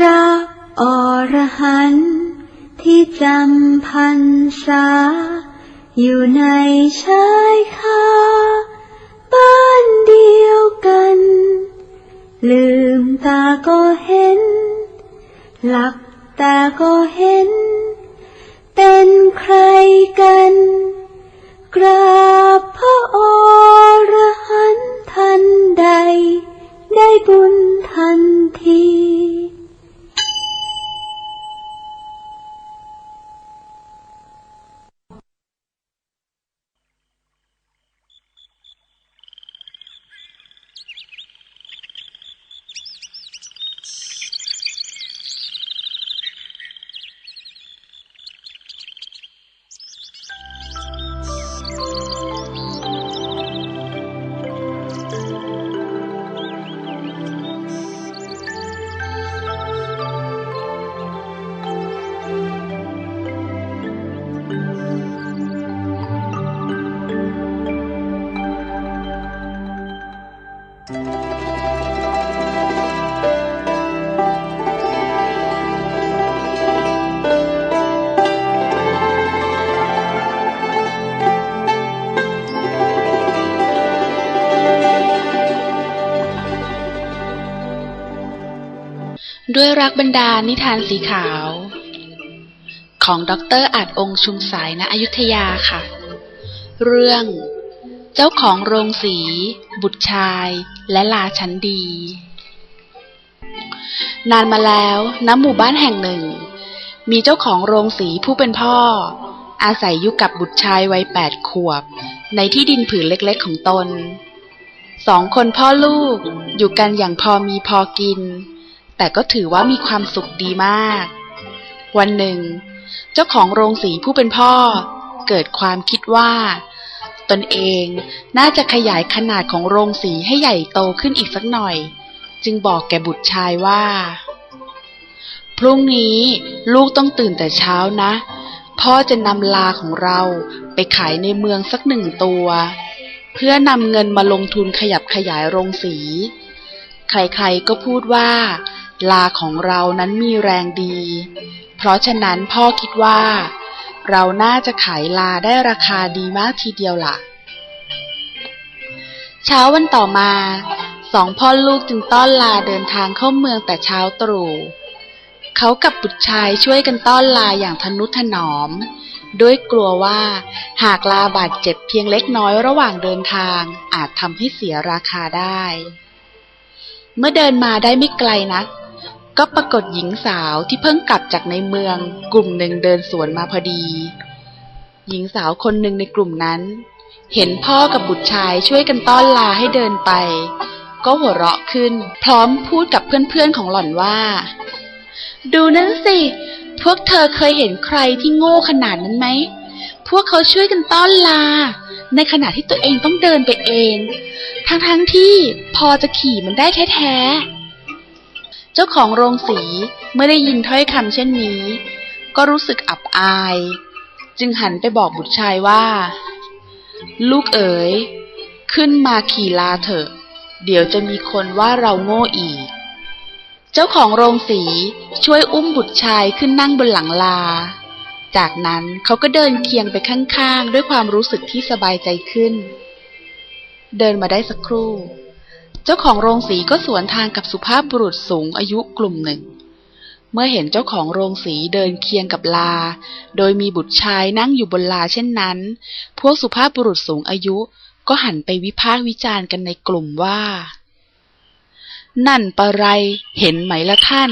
พระอรหันต์ที่จำพรรษา อยู่ในชายคาบ้านเดียวกัน ลืมตาก็เห็น หลับตาก็เห็น เป็นใครกัน ด้วยรักบรรดานิทานสีขาว ของดรอาจองค์ชุมสายณอยุธยาค่ะ เรื่อง เจ้าของโรงสี บุตรชายและลาชั้นดี นานมาแล้วณหมู่บ้านแห่งหนึ่ง มีเจ้าของโรงสีผู้เป็นพ่อ อาศัยอยู่กับบุตรชายวัยแปดขวบ ในที่ดินผืนเล็กๆของตนสองคนพ่อลูกอยู่กันอย่างพอมีพอกิน แต่ก็ถือว่ามีความสุขดีมาก วันหนึ่ง เจ้าของโรงสีผู้เป็นพ่อ เกิดความคิดว่า ตนเองน่าจะขยายขนาดของโรงสีให้ใหญ่โตขึ้นอีกสักหน่อย จึงบอกแก่บุตรชายว่า พรุ่งนี้ลูกต้องตื่นแต่เช้านะ พ่อจะนำลาของเราไปขายในเมืองสักหนึ่งตัว เพื่อนำเงินมาลงทุนขยับขยายโรงสี ใครๆก็พูดว่า ลาของเรานั้นมีแรงดี เพราะฉะนั้นพ่อคิดว่า เราน่าจะขายลาได้ราคาดีมากทีเดียวล่ะ เช้าวันต่อมา สองพ่อลูกจึงต้อนลาเดินทางเข้าเมืองแต่เช้าตรู่เขากับบุตรชายช่วยกันต้อนลาอย่างทนุถนอม ด้วยกลัวว่าหากลาบาดเจ็บเพียงเล็กน้อยระหว่างเดินทางอาจทำให้เสียราคาได้ เมื่อเดินมาได้ไม่ไกลนัก ก็ปรากฏหญิงสาวที่เพิ่งกลับจากในเมือง กลุ่มหนึ่งเดินสวนมาพอดี หญิงสาวคนหนึ่งในกลุ่มนั้น เห็นพ่อกับบุตรชายช่วยกันต้อนลาให้เดินไป ก็หัวเราะขึ้น พร้อมพูดกับเพื่อนๆของหล่อนว่า ดูนั่นสิ พวกเธอเคยเห็นใครที่โง่ขนาดนั้นไหม พวกเขาช่วยกันต้อนลา ในขณะที่ตัวเองต้องเดินไปเอง ทั้งๆทที่พอจะขี่มันได้แท้ๆ เจ้าของโรงสีเมื่อได้ยินถ้อยคำเช่นนี้ ก็รู้สึกอับอาย จึงหันไปบอกบุตรชายว่า ลูกเอ๋ย ขึ้นมาขี่ลาเถอะ เดี๋ยวจะมีคนว่าเราโง่อีก เจ้าของโรงสีช่วยอุ้มบุตรชายขึ้นนั่งบนหลังลา จากนั้นเขาก็เดินเคียงไปข้างๆ ด้วยความรู้สึกที่สบายใจขึ้น เดินมาได้สักครู่ เจ้าของโรงสีก็สวนทางกับสุภาพบุรุษสูงอายุกลุ่มหนึ่ง เมื่อเห็นเจ้าของโรงสีเดินเคียงกับลา โดยมีบุตรชายนั่งอยู่บนลาเช่นนั้น พวกสุภาพบุรุษสูงอายุก็หันไปวิพากษ์วิจารณ์กันในกลุ่มว่า นั่นปะไรเห็นไหมละท่าน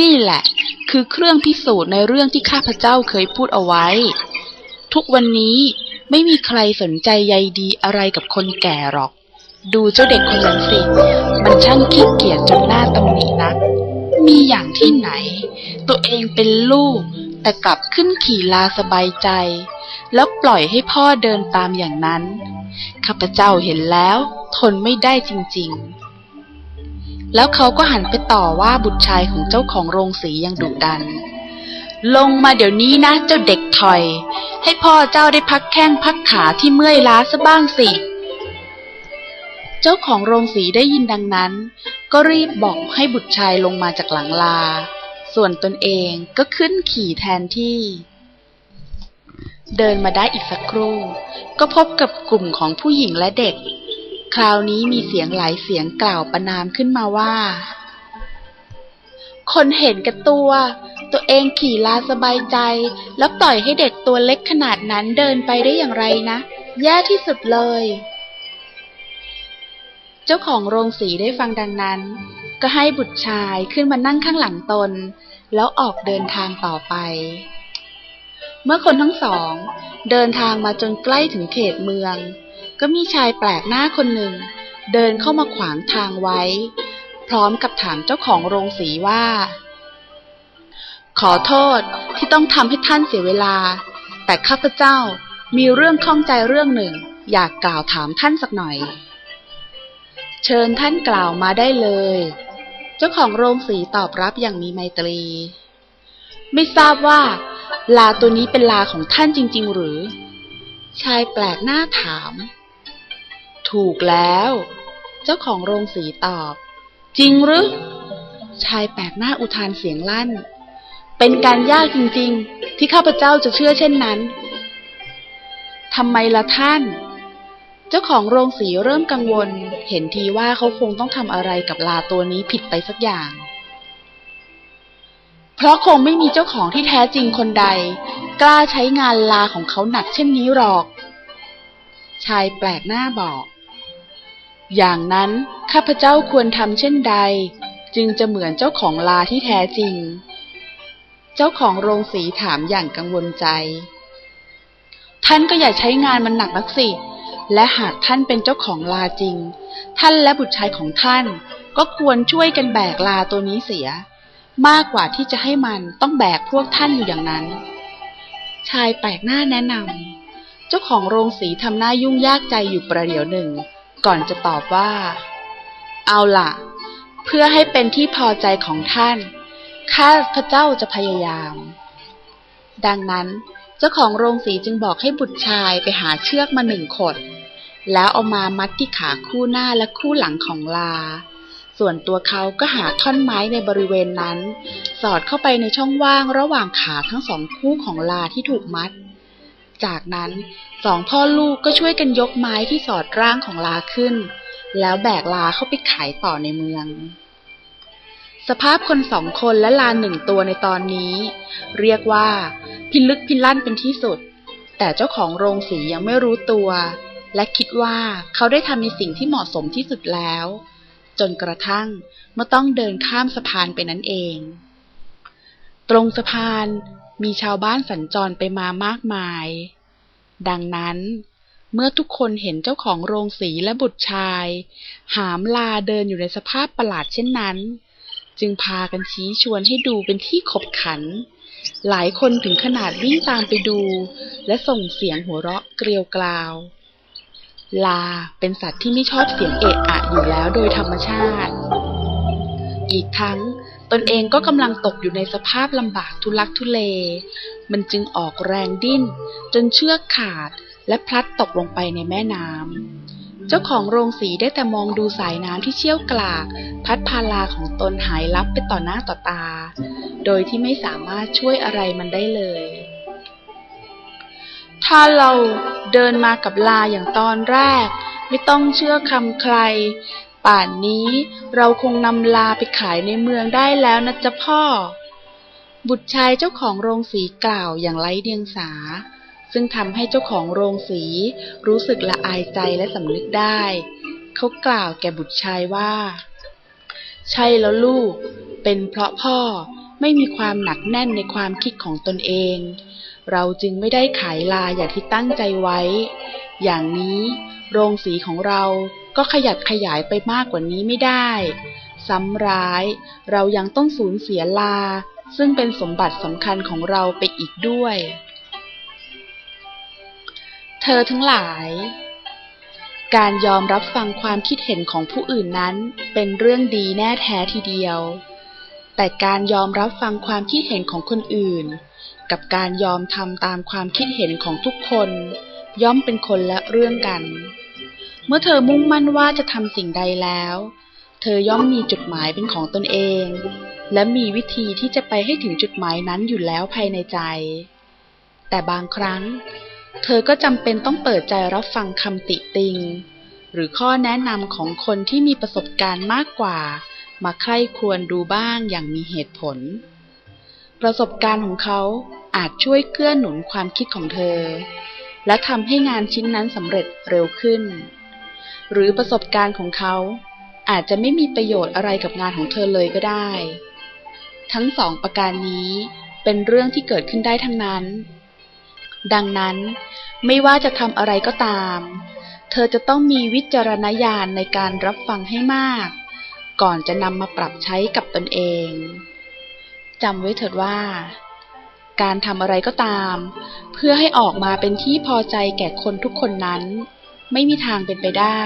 นี่แหละ คือเครื่องพิสูจน์ในเรื่องที่ข้าพเจ้าเคยพูดเอาไว้ ทุกวันนี้ไม่มีใครสนใจใยดีอะไรกับคนแก่หรอก ดูเจ้าเด็กคนนั้นสิ มันช่างขี้เกียจจนหน้าตำหนินัก มีอย่างที่ไหน ตัวเองเป็นลูก แต่กลับขึ้นขี่ลาสบายใจ แล้วปล่อยให้พ่อเดินตามอย่างนั้น ข้าพเจ้าเห็นแล้ว ทนไม่ได้จริง ๆ แล้วเขาก็หันไปต่อว่าบุตรชายของเจ้าของโรงสีย่างดุดัน ลงมาเดี๋ยวนี้นะเจ้าเด็กถอย ให้พ่อเจ้าได้พักแข้งพักขาที่เมื่อยล้าซะบ้างสิ เจ้าของโรงสีได้ยินดังนั้น ก็รีบบอกให้บุตรชายลงมาจากหลังลา ส่วนตนเองก็ขึ้นขี่แทนที่ เดินมาได้อีกสักครู่ ก็พบกับกลุ่มของผู้หญิงและเด็ก คราวนี้มีเสียงหลายเสียงกล่าวประนามขึ้นมาว่า คนเห็นกับตัว ตัวเองขี่ลาสบายใจ แล้วปล่อยให้เด็กตัวเล็กขนาดนั้นเดินไปได้อย่างไรนะ แย่ที่สุดเลย จ้าของโรงสีได้ฟังดังนั้น ก็ให้บุตรชายขึ้นมานั่งข้างหลังตน แล้วออกเดินทางต่อไป เมื่อคนทั้งสอง เดินทางมาจนใกล้ถึงเขตเมือง ก็มีชายแปลกหน้าคนหนึ่ง เดินเข้ามาขวางทางไว้ พร้อมกับถามเจ้าของโรงสีว่า ขอโทษที่ต้องทำให้ท่านเสียเวลา แต่ข้าพเจ้ามีเรื่องข้องใจเรื่องหนึ่ง อยากกล่าวถามท่านสักหน่อย เชิญท่านกล่าวมาได้เลย เจ้าของโรงสีตอบรับอย่างมีไมตรี ไม่ทราบว่า ลาตัวนี้เป็นลาของท่านจริง ๆ หรือ ชายแปลกหน้าถาม ถูกแล้ว เจ้าของโรงสีตอบ จริงหรือ ชายแปลกหน้าอุทานเสียงลั่น เป็นการยากจริง ๆ ที่ข้าพเจ้าจะเชื่อเช่นนั้นทำไมละท่าน เจ้าของโรงสีเริ่มกังวล เห็นทีว่าเขาคงต้องทำอะไรกับลาตัวนี้ผิดไปสักอย่าง เพราะคงไม่มีเจ้าของที่แท้จริงคนใด กล้าใช้งานลาของเขาหนักเช่นนี้หรอก ชายแปลกหน้าบอก อย่างนั้นข้าพเจ้าควรทำเช่นใด จึงจะเหมือนเจ้าของลาที่แท้จริง เจ้าของโรงสีถามอย่างกังวลใจ ท่านก็อย่าใช้งานมันหนักนักสิ และหากท่านเป็นเจ้าของลาจริง ท่านและบุตรชายของท่านก็ควรช่วยกันแบกลาตัวนี้เสีย มากกว่าที่จะให้มันต้องแบกพวกท่านอยู่อย่างนั้น ชายแปลกหน้าแนะนำเจ้าของโรงสีทำหน้ายุ่งยากใจอยู่ประเดี๋ยวหนึ่ง ก่อนจะตอบว่า เอาล่ะ เพื่อให้เป็นที่พอใจของท่าน ข้าพระเจ้าจะพยายาม ดังนั้นเจ้าของโรงสีจึงบอกให้บุตรชายไปหาเชือกมาหนึ่งขด แล้วเอามามัดที่ขาคู่หน้าและคู่หลังของลา ส่วนตัวเขาก็หาท่อนไม้ในบริเวณนั้น สอดเข้าไปในช่องว่างระหว่างขาทั้งสองคู่ของลาที่ถูกมัด จากนั้นสองพ่อลูกก็ช่วยกันยกไม้ที่สอดร่างของลาขึ้น แล้วแบกลาเข้าไปขายต่อในเมืองสภาพคนสองคนและลาหนึ่งตัวในตอนนี้ เรียกว่า พิลึกพิลั่นเป็นที่สุด แต่เจ้าของโรงสียังไม่รู้ตัว และคิดว่าเขาได้ทำในสิ่งที่เหมาะสมที่สุดแล้ว จนกระทั่งเมื่อต้องเดินข้ามสะพานไปนั้นเอง ตรงสะพานมีชาวบ้านสัญจรไปมามากมาย ดังนั้น เมื่อทุกคนเห็นเจ้าของโรงสีและบุตรชาย หามลาเดินอยู่ในสภาพประหลาดเช่นนั้น จึงพากันชี้ชวนให้ดูเป็นที่ขบขัน หลายคนถึงขนาดวิ่งตามไปดู และส่งเสียงหัวเราะเกลียวกราว ลาเป็นสัตว์ที่ไม่ชอบเสียงเอะอะอยู่แล้วโดยธรรมชาติ อีกทั้งตนเองก็กำลังตกอยู่ในสภาพลำบากทุลักทุเล มันจึงออกแรงดิ้น จนเชือกขาดและพลัดตกลงไปในแม่น้ำ เจ้าของโรงสีได้แต่มองดูสายน้ำที่เชี่ยวกราก พัดพาลาของตนหายลับไปต่อหน้าต่อตา โดยที่ไม่สามารถช่วยอะไรมันได้เลย ถ้าเราเดินมากับลาอย่างตอนแรก ไม่ต้องเชื่อคำใคร ป่านนี้เราคงนำลาไปขายในเมืองได้แล้วนะจ๊ะพ่อ บุตรชายเจ้าของโรงสีกล่าวอย่างไร้เดียงสา ซึ่งทำให้เจ้าของโรงสีรู้สึกละอายใจและสำนึกได้ เขากล่าวแก่บุตรชายว่า ใช่แล้วลูก เป็นเพราะพ่อ ไม่มีความหนักแน่นในความคิดของตนเอง เราจึงไม่ได้ขายลาอย่างที่ตั้งใจไว้ อย่างนี้โรงสีของเราก็ขยับขยายไปมากกว่านี้ไม่ได้ ซ้ำร้ายเรายังต้องสูญเสียลา ซึ่งเป็นสมบัติสำคัญของเราไปอีกด้วย เธอทั้งหลายการยอมรับฟังความคิดเห็นของผู้อื่นนั้นเป็นเรื่องดีแน่แท้ทีเดียว แต่การยอมรับฟังความคิดเห็นของคนอื่น กับการยอมทำตามความคิดเห็นของทุกคน ย่อมเป็นคนละเรื่องกัน เมื่อเธอมุ่งมั่นว่าจะทำสิ่งใดแล้ว เธอย่อมมีจุดหมายเป็นของตนเอง และมีวิธีที่จะไปให้ถึงจุดหมายนั้นอยู่แล้วภายในใจ แต่บางครั้ง เธอก็จำเป็นต้องเปิดใจรับฟังคำติติง หรือข้อแนะนำของคนที่มีประสบการณ์มากกว่า มาใคร่ควญดูบ้างอย่างมีเหตุผล ประสบการณ์ของเขาอาจช่วยเกื้อหนุนความคิดของเธอ และทำให้งานชิ้นนั้นสำเร็จเร็วขึ้น หรือประสบการณ์ของเขาอาจจะไม่มีประโยชน์อะไรกับงานของเธอเลยก็ได้ ทั้งสองประการนี้เป็นเรื่องที่เกิดขึ้นได้ทั้งนั้น ดังนั้นไม่ว่าจะทำอะไรก็ตาม เธอจะต้องมีวิจารณญาณในการรับฟังให้มาก ก่อนจะนำมาปรับใช้กับตนเองจำไว้เถิดว่า การทำอะไรก็ตาม เพื่อให้ออกมาเป็นที่พอใจแก่คนทุกคนนั้น ไม่มีทางเป็นไปได้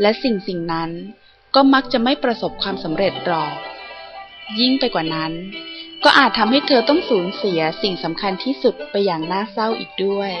และสิ่งสิ่งนั้นก็มักจะไม่ประสบความสำเร็จหรอก ยิ่งไปกว่านั้น ก็อาจทำให้เธอต้องสูญเสียสิ่งสำคัญที่สุดไปอย่างน่าเศร้าอีกด้วย